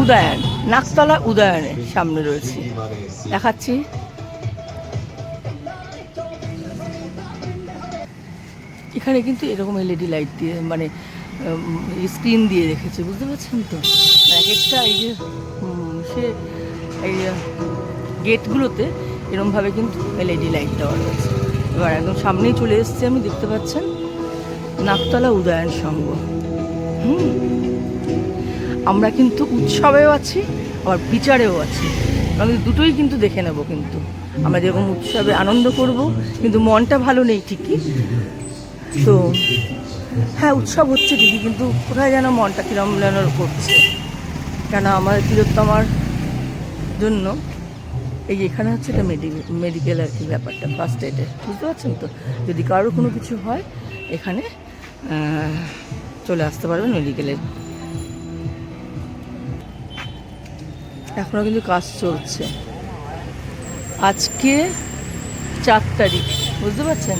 উদয়ন, নাকতলা উদয়নের সামনে রয়েছে। দেখাচ্ছি। এখানে কিন্তু এরকম এলইডি লাইট দিয়ে মানে স্ক্রিন দিয়ে রেখেছে, বুঝতে পারছেন তো? এক একটা এই যে সে, এই গেটগুলোতে এরমভাবে কিন্তু এলইডি লাইট দেওয়া রয়েছে। এবার একদম সামনেই চলে এসেছে আমি, দেখতে পাচ্ছেন? নাকতলা উদয়ন সংঘ। হুম। আমরা কিন্তু উৎসবেও আছি, আবার বিচারেও আছি। আমি দুটোই কিন্তু দেখে নেব কিন্তু। আমরা যেরকম উৎসবে আনন্দ করব, কিন্তু মনটা ভালো নেই ঠিকই। তো হ্যাঁ উৎসব হচ্ছে ঠিকই, কিন্তু কোথায় যেন মনটা কিরম যেন করছে। কেন আমার তিলোত্তমার জন্য এই এখানে হচ্ছে এটা মেডিকেল মেডিকেল আর কি ব্যাপারটা ফার্স্ট এডের বুঝতে পারছেন তো? যদি কারোর কোনো কিছু হয়, এখানে চলে আসতে পারবেন মেডিকেলের এখনও কিন্তু কাজ চলছে। আজকে চার তারিখ, বুঝতে পারছেন?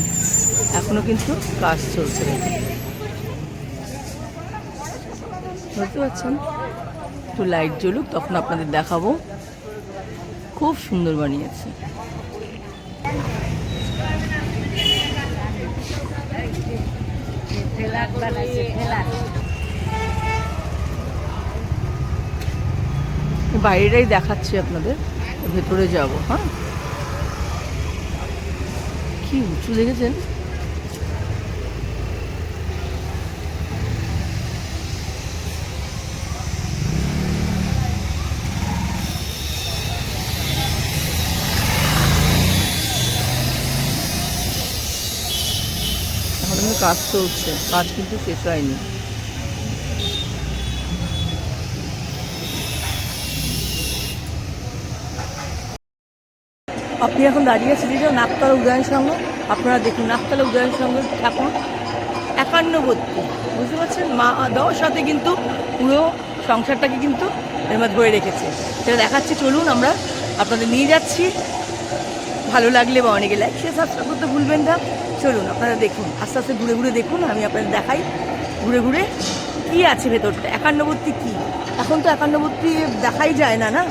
এখনও কিন্তু কাজ চলছে। বুঝতে পারছেন? একটু লাইট জ্বলুক, তখন আপনাদের দেখাবো। খুব সুন্দর বানিয়েছে। বাইরেটাই দেখাচ্ছি আপনাদের। ভেতরে যাব হ্যাঁ? কি উঁচু দেখেছেন কাজ চলছে, কাজ কিন্তু শেষ হয়নি। আপনি এখন দাঁড়িয়ে আছেন যে নাকতলা উদয়ন সংঘ আপনারা দেখুন নাকতলা উদয়ন সংঘ ঠাকুর। একান্নবর্তী বুঝতে পারছেন? মা দেওয়ার সাথে কিন্তু পুরো সংসারটাকে কিন্তু এর মধ্যে ধরে রেখেছে। সেটা দেখাচ্ছি, চলুন আমরা আপনাদের নিয়ে যাচ্ছি। ভালো লাগলে বা অনেকে লাইক সে সাবস্ক্রাইব করতে ভুলবেন না। চলুন, আপনারা দেখুন, আস্তে আস্তে ঘুরে ঘুরে দেখুন, আমি আপনাদের দেখাই। ঘুরে ঘুরে কি আছে ভেতরটা? একান্নবর্তী কি? এখন তো একান্নবর্তী দেখাই যায় না না?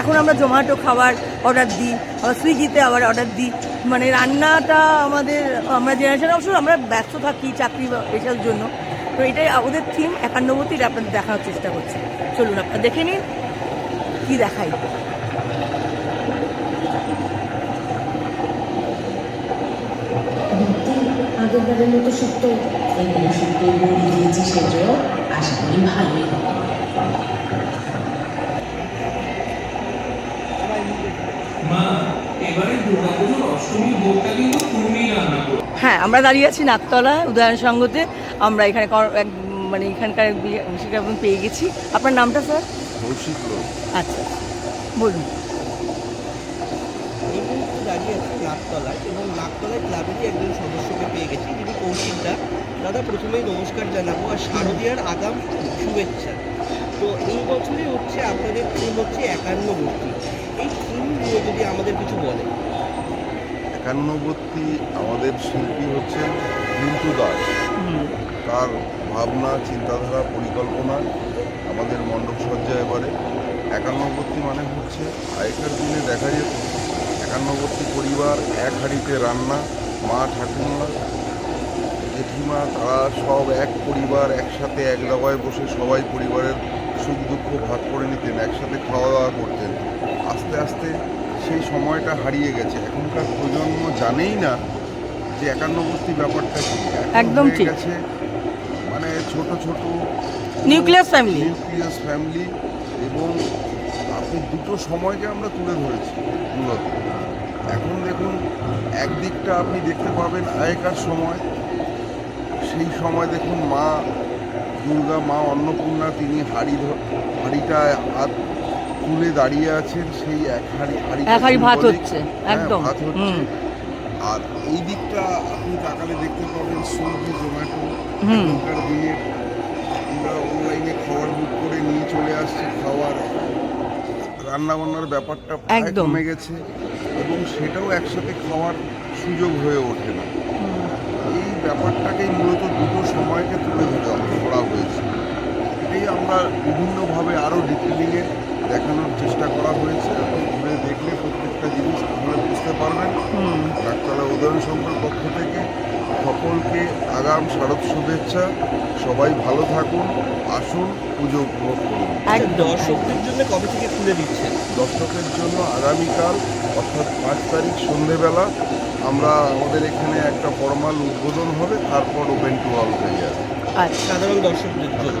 এখন আমরা জোম্যাটো খাবার অর্ডার দিই, আবার সুইগিতে আবার অর্ডার দিই। মানে রান্নাটা আমাদের, আমরা জেনারেশন অবশ্য আমরা ব্যস্ত থাকি চাকরি এসব জন্য। তো এটাই ওদের থিম একান্নবর্তীটা আপনাদের দেখানোর চেষ্টা করছি। চলুন আপনারা দেখে নিন কী দেখাই। মতো শুক্তো বড়ি দিয়েছি সেজন্য আশা করি ভালোই হবে মা এবারে দুর্গাপুজোর অষ্টমী ভোগটা কিন্তু তুমিই রান্না করো হ্যাঁ আমরা দাঁড়িয়ে আছি নাকতলা উদয়ন সঙ্গতে। আমরা এখানে কর- এক মানে এখানকার বি- বিশেষজ্ঞ পেয়ে গেছি। আপনার নামটা স্যার? কৌশিক আচ্ছা বলুন। এই মুহূর্তে দাঁড়িয়ে আছি নাকতলায় এবং নাকতলায় ক্লাবেরই একজন সদস্যকে পেয়ে গেছি যিনি কৌশিকদা। দাদা প্রথমেই নমস্কার জানাব আর শারদীয়ার আগাম শুভেচ্ছা। তো এই বছরে হচ্ছে আপনাদের থিম হচ্ছে একান্ন মূর্তি। এই থিম নিয়ে যদি আমাদের কিছু বলে একান্নবর্তী আমাদের শিল্পী হচ্ছেন মিন্টু দাস। তার ভাবনা, চিন্তাধারা, পরিকল্পনা আমাদের মণ্ডপ সজ্জা এবারে। একান্নবর্তী মানে হচ্ছে আগেকার দিনে দেখা যেত, একান্নবর্তী পরিবার এক হাঁড়িতে রান্না, মা, ঠাকুমা, জেঠিমা, তারা সব এক পরিবার একসাথে এক জায়গায় বসে সবাই পরিবারের সুখ দুঃখ ভাগ করে নিতেন, একসাথে খাওয়া দাওয়া করতেন। আস্তে আস্তে সেই সময়টা হারিয়ে গেছে। এখনকার প্রজন্ম জানেই না যে একান্নবর্তী ব্যাপারটা কি। একদম ঠিক। আছে মানে ছোট ছোট নিউক্লিয়াস ফ্যামিলি নিউক্লিয়াস ফ্যামিলি এবং আপনি দুটো সময়কে আমরা তুলে ধরেছি মূলত। এখন দেখুন একদিকটা আপনি দেখতে পাবেন আগেকার সময় সেই সময় দেখুন মা দুর্গা মা অন্নপূর্ণা তিনি হাড়ি হাড়িটায় হাত তুলে দাঁড়িয়ে আছেন সেই এক হাড়ি এক হাঁড়ি ভাত হচ্ছে, হ্যাঁ, একদম। ভাত হচ্ছে আর এই দিকটা আপনি তাকালে দেখতে পাবেন সুইগি জোম্যাটো। এখনকার দিনের আমরা অনলাইনে খাবার বুক করে নিয়ে চলে আসছি খাওয়ার রান্না বান্নার ব্যাপারটা একদম। কমে গেছে এবং সেটাও একসাথে খাওয়ার সুযোগ হয়ে ওঠে না এই ব্যাপারটাকেই মূলত দুটো সময়কে তুলে ধরে ধরা হয়েছে এটাই এটাই আমরা বিভিন্নভাবে আরও ডিটেলিংয়ে দেখানোর চেষ্টা করা হয়েছে। এবং ঘুরে দেখলে প্রত্যেকটা জিনিস আপনারা বুঝতে পারবেন। হুম। ডাক্তাররা উদয়ন সংঘের পক্ষ থেকে সকলকে আগাম শারদ শুভেচ্ছা। সবাই ভালো থাকুন আসুন পুজো উপভোগ করুন। দর্শকদের জন্য কবে থেকে খুলে দিচ্ছেন? দর্শকের জন্য আগামীকাল অর্থাৎ পাঁচ তারিখ সন্ধেবেলা আমরা আমাদের এখানে একটা ফর্মাল উদ্বোধন হবে তারপর ওপেন টু অল হয়ে যাবে। আচ্ছা সাধারণ দর্শকদের জন্য।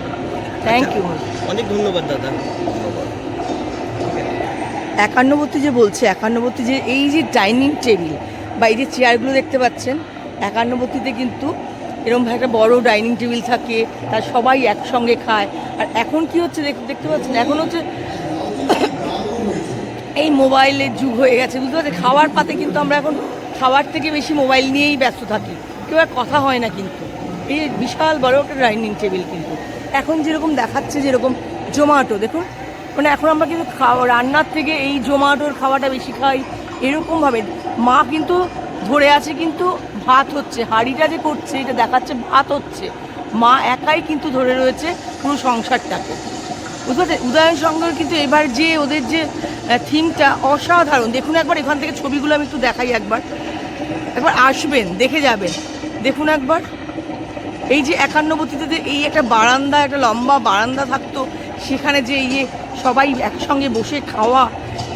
থ্যাংক ইউ অনেক ধন্যবাদ দাদা। একান্নবর্তী যে বলছে, একান্নবর্তী যে এই যে ডাইনিং টেবিল, বা এই যে চেয়ারগুলো দেখতে পাচ্ছেন, একান্নবর্তীতে কিন্তু এরকম একটা বড় ডাইনিং টেবিল থাকে, তার সবাই একসঙ্গে খায়। আর এখন কি হচ্ছে দেখ- দেখতে পাচ্ছেন? এখন হচ্ছে এই মোবাইলের যুগ হয়ে গেছে, বুঝতে পারছেন? খাওয়ার পাতে কিন্তু আমরা এখন খাওয়ার থেকে বেশি মোবাইল নিয়েই ব্যস্ত থাকি। কেউ আর কথা হয় না কিন্তু। এই বিশাল বড় একটা ডাইনিং টেবিল কিন্তু। এখন যেরকম দেখাচ্ছে, যেরকম জোম্যাটো দেখুন। মানে এখন আমরা কিন্তু খাওয়া, রান্নার থেকে এই জোম্যাটোর খাওয়াটা বেশি খাই, এরকমভাবে। মা কিন্তু ধরে আছে কিন্তু ভাত হচ্ছে, হাঁড়িটা যে করছে, এটা দেখাচ্ছে ভাত হচ্ছে। মা একাই কিন্তু ধরে রয়েছে পুরো সংসারটাকে। বুঝতে পারছেন? উদয়ন সংঘের কিন্তু এবার যে ওদের যে থিমটা অসাধারণ। দেখুন একবার এখান থেকে ছবিগুলো আমি একটু দেখাই একবার। একবার আসবেন, দেখে যাবেন। দেখুন একবার। এই যে একান্নবর্তীতে যে এই একটা বারান্দা, একটা লম্বা বারান্দা থাকতো, সেখানে যে এই যে সবাই একসঙ্গে বসে খাওয়া,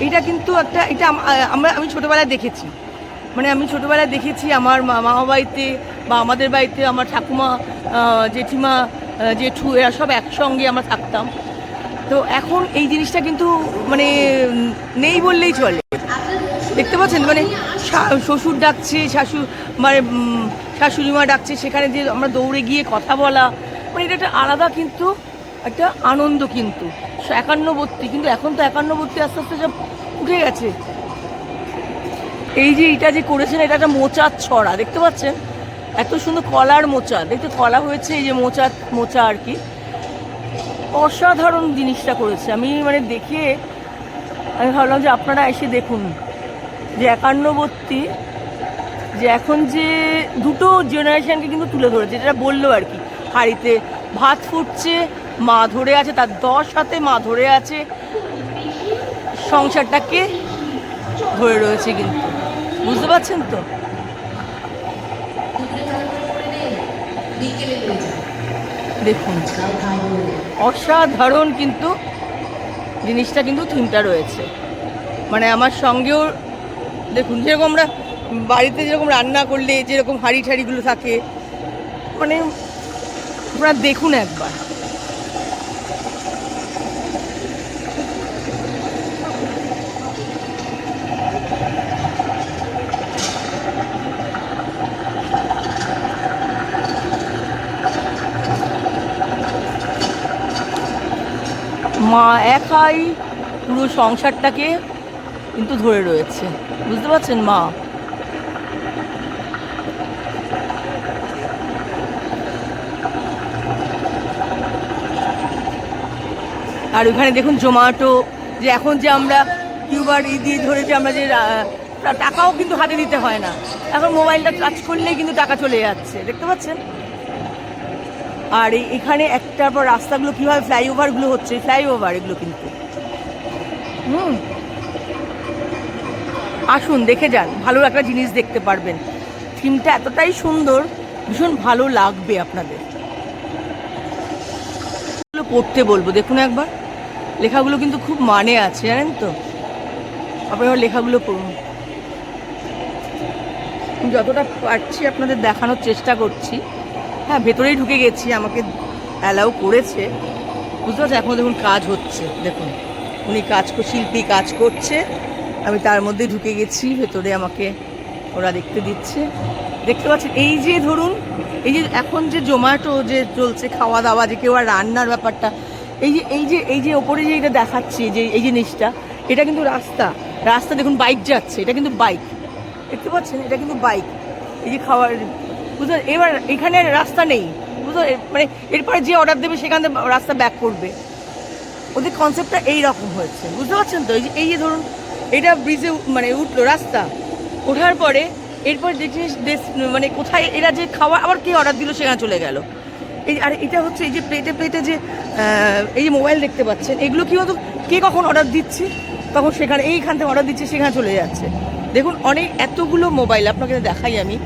এটা কিন্তু একটা, এটা আমরা, আমি ছোটোবেলায় দেখেছি। মানে আমি ছোটোবেলায় দেখেছি আমার মামা বাড়িতে বা আমাদের বাড়িতে আমার ঠাকুমা জেঠিমা জেঠু, এরা সব একসঙ্গে আমরা থাকতাম। তো এখন এই জিনিসটা কিন্তু মানে নেই বললেই চলে। দেখতে পাচ্ছেন? মানে শ্বশুর ডাকছে, শাশু মানে শাশুড়িমা ডাকছে, সেখানে যে আমরা দৌড়ে গিয়ে কথা বলা মানে এটা একটা আলাদা কিন্তু একটা আনন্দ কিন্তু। একান্নবর্তী কিন্তু এখন তো একান্নবর্তী আস্তে আস্তে সব উঠে গেছে। এই যে এটা যে করেছেন, এটা একটা মোচার ছড়া, দেখতে পাচ্ছেন? এত সুন্দর কলার মোচা, দেখতে কলা হয়েছে, এই যে মোচা মোচা আর কি। অসাধারণ জিনিসটা করেছে। আমি মানে দেখে আমি ভাবলাম যে আপনারা এসে দেখুন যে একান্নবর্তী যে এখন যে দুটো জেনারেশনকে কিন্তু তুলে ধরেছে, যেটা বলল আর কি, হাড়িতে ভাত ফুটছে মা ধরে আছে, তার দশ হাতে মা ধরে আছে। সংসারটাকে ধরে রয়েছে কিন্তু। বুঝতে পারছেন তো? দেখুন, অসাধারণ কিন্তু জিনিসটা কিন্তু থিমটা রয়েছে। মানে আমার সঙ্গেও, দেখুন, যেরকম আমরা বাড়িতে যেরকম রান্না করলে যেরকম হাঁড়ি ঠাড়িগুলো থাকে মানে আপনারা দেখুন একবার। মা একাই পুরো সংসারটাকে কিন্তু ধরে রয়েছে। বুঝতে পারছেন, মা? আর ওখানে দেখুন জোম্যাটো, যে এখন যে আমরা কিউবার ই দিয়ে ধরে যে আমরা যে টাকাও কিন্তু হাতে দিতে হয় না। এখন মোবাইলটা টাচ করলেই কিন্তু টাকা চলে যাচ্ছে। দেখতে পাচ্ছেন? আর এখানে একটার পর রাস্তাগুলো কীভাবে ফ্লাইওভারগুলো হচ্ছে ফ্লাইওভার এগুলো কিন্তু। হুম। আসুন, দেখে যান, ভালো একটা জিনিস দেখতে পারবেন। থিমটা এতটাই সুন্দর, ভীষণ ভালো লাগবে আপনাদের। পড়তে বলব, দেখুন একবার। লেখাগুলো কিন্তু খুব মানে আছে, জানেন তো? আপনারা লেখাগুলো পড়ুন। যতটা পারছি আপনাদের দেখানোর চেষ্টা করছি। হ্যাঁ ভেতরেই ঢুকে গেছি, আমাকে অ্যালাউ করেছে। বুঝতে পারছি এখন দেখুন, কাজ হচ্ছে, দেখুন। উনি কাজ শিল্পী কাজ করছে। আমি তার মধ্যে ঢুকে গেছি, ভেতরে আমাকে ওরা দেখতে দিচ্ছে। দেখতে পাচ্ছেন, এই যে ধরুন, এই যে এখন যে জোম্যাটো যে চলছে খাওয়া দাওয়া যে কেউ আর রান্নার ব্যাপারটা, এই যে এই যে এই যে ওপরে যে এটা দেখাচ্ছি, যে এই জিনিসটা, এটা কিন্তু রাস্তা। রাস্তা দেখুন, বাইক যাচ্ছে, এটা কিন্তু বাইক। দেখতে পাচ্ছেন? এটা কিন্তু বাইক। এই যে খাওয়ার বুঝতে এবার এখানে রাস্তা নেই বুঝতে মানে এরপরে যে অর্ডার দেবে সেখান থেকে রাস্তা ব্যাক করবে। ওদের কনসেপ্টটা এই রকম হয়েছে, বুঝতে পারছেন তো? এই যে ধরুন, এটা ব্রিজে মানে উঠল রাস্তা, ওঠার পরে এরপর দেশ মানে কোথায় এরা যে খাওয়া, আবার কে অর্ডার দিল সেখানে চলে গেল। এই, আর এটা হচ্ছে এই যে প্লেটে প্লেটে যে এই যে মোবাইল দেখতে পাচ্ছেন, এগুলো কি হতো কে কখন অর্ডার দিচ্ছে? তখন সেখানে, এইখান থেকে অর্ডার দিচ্ছে, সেখানে চলে যাচ্ছে। দেখুন, অনেক, এতগুলো মোবাইল আপনাকে দেখাই আমি।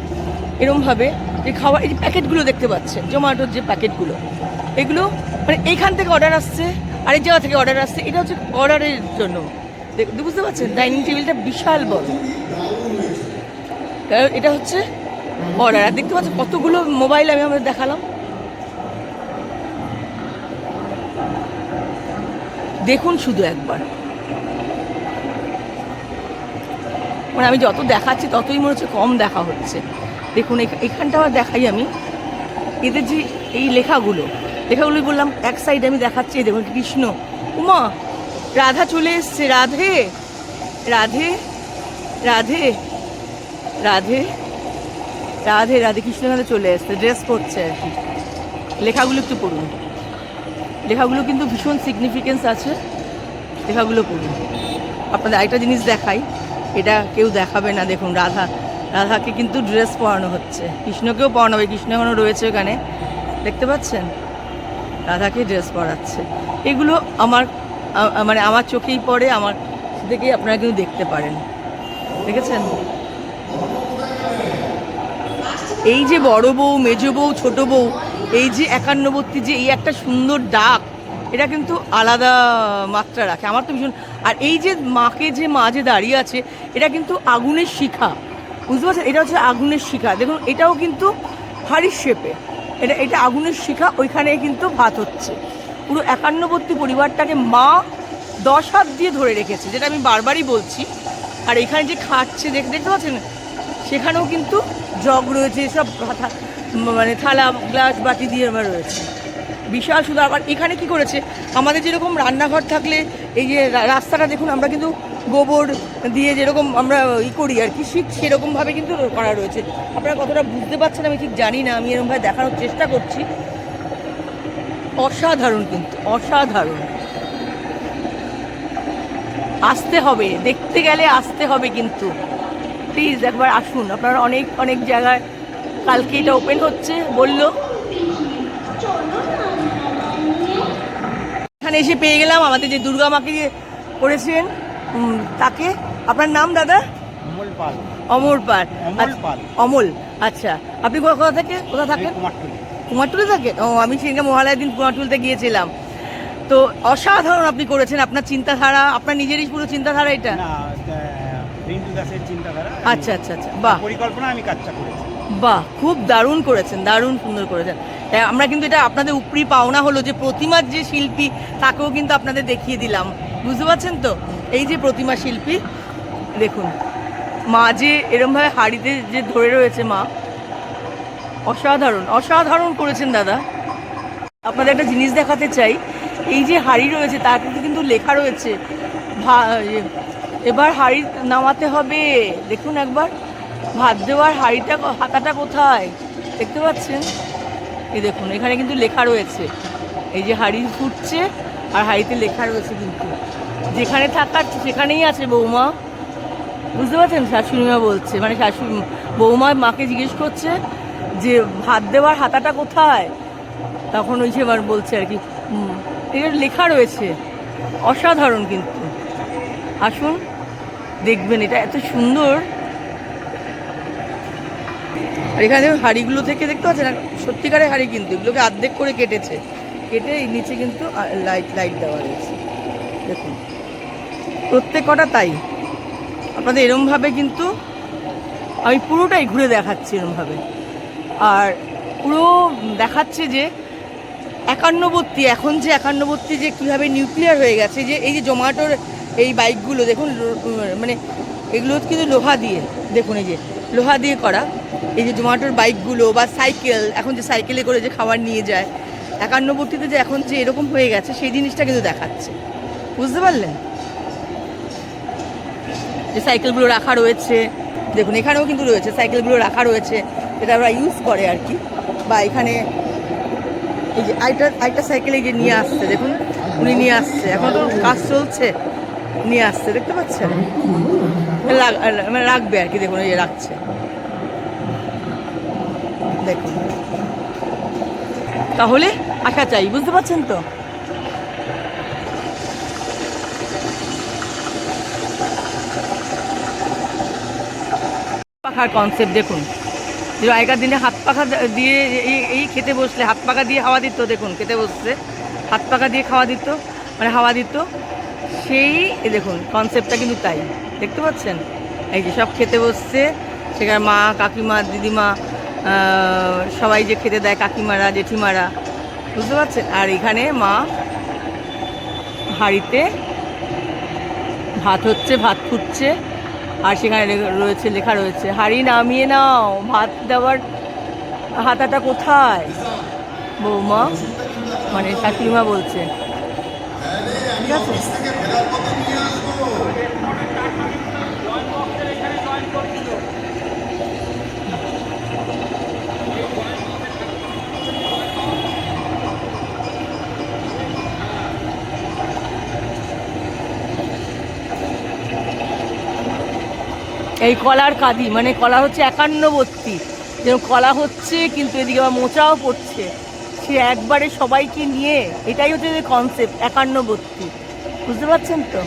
এরমভাবে যে খাবার এই প্যাকেটগুলো দেখতে পাচ্ছেন, জোম্যাটোর যে প্যাকেটগুলো, এগুলো মানে এইখান থেকে অর্ডার আসছে আরেক জায়গা থেকে অর্ডার আসছে, এটা হচ্ছে অর্ডারের জন্য। বুঝতে পারছেন? ডাইনিং টেবিলটা বিশাল বড়। কারণ এটা হচ্ছে অর্ডার আর দেখতে পাচ্ছেন কতগুলো মোবাইল আমি আমাদের দেখালাম। দেখুন শুধু একবার। মানে আমি যত দেখাচ্ছি, ততই মনে হচ্ছে কম দেখা হচ্ছে। দেখুন, এখ- এখানটা আবার দেখাই আমি। এদের যে এই লেখাগুলো, লেখাগুলোই বললাম, এক সাইডে আমি দেখাচ্ছি দেখুন, কৃষ্ণ। উমা, রাধা চলে এসছে, রাধে রাধে রাধে রাধে রাধে রাধে, কৃষ্ণ কৃষ্ণকান্ত চলে এসছে ড্রেস করছে আর কি। লেখাগুলো একটু পড়ুন। লেখাগুলো কিন্তু ভীষণ সিগনিফিকেন্স আছে। লেখাগুলো পড়ুন। আপনাদের আরেকটা জিনিস দেখাই, এটা কেউ দেখাবে না, দেখুন, রাধা। রাধাকে কিন্তু ড্রেস পরানো হচ্ছে। কৃষ্ণকেও পরানো হবে, কৃষ্ণ এখনও রয়েছে ওখানে। দেখতে পাচ্ছেন? রাধাকে ড্রেস পরাচ্ছে। এগুলো আমার মানে আমার চোখেই পড়ে, আমার থেকেই আপনারা কিন্তু দেখতে পারেন। দেখেছেন? এই যে বড় বউ, মেজ বউ, ছোট বউ, এই যে একান্নবর্তী যে এই একটা সুন্দর ডাক, এটা কিন্তু আলাদা মাত্রা রাখে। আমার তো ভীষণ আর এই যে মাকে যে মা যে দাঁড়িয়ে আছে, এটা কিন্তু আগুনের শিখা। বুঝতে পারছেন? এটা হচ্ছে আগুনের শিখা। দেখুন, এটাও কিন্তু হাড়ির শেপে এটা এটা আগুনের শিখা ওইখানে কিন্তু ভাত হচ্ছে। পুরো একান্নবর্তী পরিবারটাকে মা দশ হাত দিয়ে ধরে রেখেছে, যেটা আমি বারবারই বলছি। আর এখানে যে খাচ্ছে, দেখ- দেখতে পাচ্ছেন? সেখানেও কিন্তু জগ রয়েছে, সব মানে থালা, গ্লাস বাটি দিয়ে আমার রয়েছে। বিশাল শুধু আবার এখানে কি করেছে? আমাদের যেরকম রান্নাঘর থাকলে, এই যে রাস্তাটা দেখুন, আমরা কিন্তু গোবর দিয়ে যেরকম আমরা ই করি আর কি শীত সেরকমভাবে কিন্তু করা রয়েছে। আপনারা কতটা বুঝতে পারছেন আমি ঠিক জানি না, আমি এরকমভাবে দেখানোর চেষ্টা করছি। অসাধারণ কিন্তু, অসাধারণ। আসতে হবে, দেখতে গেলে আসতে হবে কিন্তু। প্লিজ একবার আসুন, আপনারা অনেক অনেক জায়গায়, কালকে এটা ওপেন হচ্ছে, বলল। এখানে এসে পেয়ে গেলাম, আমাদের যে দুর্গা মাকে করেছেন তাকে আপনার নাম দাদা? অমল পাল। অমর পাল। অমল আচ্ছা, পাল। অমল। আচ্ছা আপনি কোথা থেকে কোথা থাকেন? কুমারটুলি। থাকেন? ও আমি সেদিনকে মহালয়ের দিন কুমারটুলিতে গিয়েছিলাম। তো অসাধারণ আপনি করেছেন আপনার চিন্তাধারা আপনার নিজেরই পুরো চিন্তাধারা এটা? আচ্ছা আচ্ছা আচ্ছা বাহ। পরিকল্পনা আমি কাজটা করেছি। বাহ খুব দারুণ করেছেন দারুণ সুন্দর করেছেন। হ্যাঁ, আমরা কিন্তু এটা আপনাদের উপরি পাওনা হলো যে প্রতিমার যে শিল্পী তাকেও কিন্তু আপনাদের দেখিয়ে দিলাম। বুঝতে পারছেন তো? এই যে প্রতিমা শিল্পী, দেখুন, মা যে এরমভাবে হাড়িতে যে ধরে রয়েছে মা, অসাধারণ অসাধারণ করেছেন দাদা। আপনাদের একটা জিনিস দেখাতে চাই, এই যে হাড়ি রয়েছে, তার কিন্তু কিন্তু লেখা রয়েছে এবার হাড়ি নামাতে হবে, দেখুন একবার, ভাত দেওয়ার হাড়িটা হাতাটা কোথায়, দেখতে পাচ্ছেন? এই দেখুন, এখানে কিন্তু লেখা রয়েছে, এই যে হাড়ি ফুটছে, আর হাড়িতে লেখা রয়েছে কিন্তু। যেখানে থাকার, সেখানেই আছে বৌমা। বুঝতে পারছেন? শাশুড়িমা বলছে। মানে শাশুড়ি, বৌমা মাকে জিজ্ঞেস করছে যে, ভাত দেওয়ার হাতাটা কোথায়? তখন ওই সে এবার বলছে আর কি এটা লেখা রয়েছে। অসাধারণ কিন্তু। আসুন, দেখবেন এটা এত সুন্দর। আর এখানে হাঁড়িগুলো থেকে দেখতে পাচ্ছেন? সত্যিকারের হাঁড়ি কিন্তু, এগুলোকে অর্ধেক করে কেটেছে। কেটে নিচে কিন্তু লাইট লাইট দেওয়া রয়েছে। দেখুন। প্রত্যেক কটা তাই। আপনাদের এরমভাবে কিন্তু আমি পুরোটাই ঘুরে দেখাচ্ছি এরমভাবে। আর পুরো দেখাচ্ছে যে একান্নবর্তী, এখন যে একান্নবর্তী যে কীভাবে নিউক্লিয়ার হয়ে গেছে, যে এই যে জোম্যাটোর এই বাইকগুলো, দেখুন মানে এগুলো কিন্তু লোহা দিয়ে, দেখুন এই যে, লোহা দিয়ে করা। এই যে জোম্যাটোর বাইকগুলো বা সাইকেল, এখন যে সাইকেলে করে যে খাবার নিয়ে যায়, একান্নবর্তীতে যে এখন যে এরকম হয়ে গেছে, সেই জিনিসটা কিন্তু দেখাচ্ছে। বুঝতে পারলেন? যে সাইকেলগুলো রাখা রয়েছে, দেখুন, এখানেও কিন্তু রয়েছে সাইকেলগুলো রাখা রয়েছে, এটা ওরা ইউজ করে আর কি। বা এখানে এই যে আইটা আইটা সাইকেলে গিয়ে নিয়ে আসছে, দেখুন, উনি নিয়ে আসছে। এখন তো কাজ চলছে, নিয়ে আসছে, দেখতে পাচ্ছেন? মানে রাখবে আর কি, দেখুন, এই রাখছে। দেখুন। তাহলে আসা চাই, বুঝতে পারছেন তো? পাখার কনসেপ্ট দেখুন। আগেকার দিনে হাত পাখা দিয়ে এই- এই খেতে বসলে হাত পাখা দিয়ে হাওয়া দিত, দেখুন, খেতে বসছে হাত পাখা দিয়ে খাওয়া দিত মানে হাওয়া দিত। সেই দেখুন কনসেপ্টটা কিন্তু তাই। দেখতে পাচ্ছেন? এই যে সব খেতে বসছে, সেখানে মা, কাকিমা, দিদিমা সবাই যে খেতে দেয়, কাকিমারা, জেঠিমারা, বুঝতে পারছেন? আর এখানে মা হাঁড়িতে ভাত হচ্ছে, ভাত ফুটছে। আর সেখানে রয়েছে, লেখা রয়েছে, হাড়ি নামিয়ে নাও, ভাত দেওয়ার হাতাটা কোথায়? বৌমা মানে শাশুড়িমা বলছে। ঠিক আছে? এই কলার কাদি মানে কলা হচ্ছে একান্নবর্তী যেরকম কলা হচ্ছে, কিন্তু এদিকে আবার মোচাও পড়ছে। সে একবারে সবাইকে নিয়ে, এটাই হচ্ছে কনসেপ্ট একান্নবর্তী বুঝতে পারছেন তো?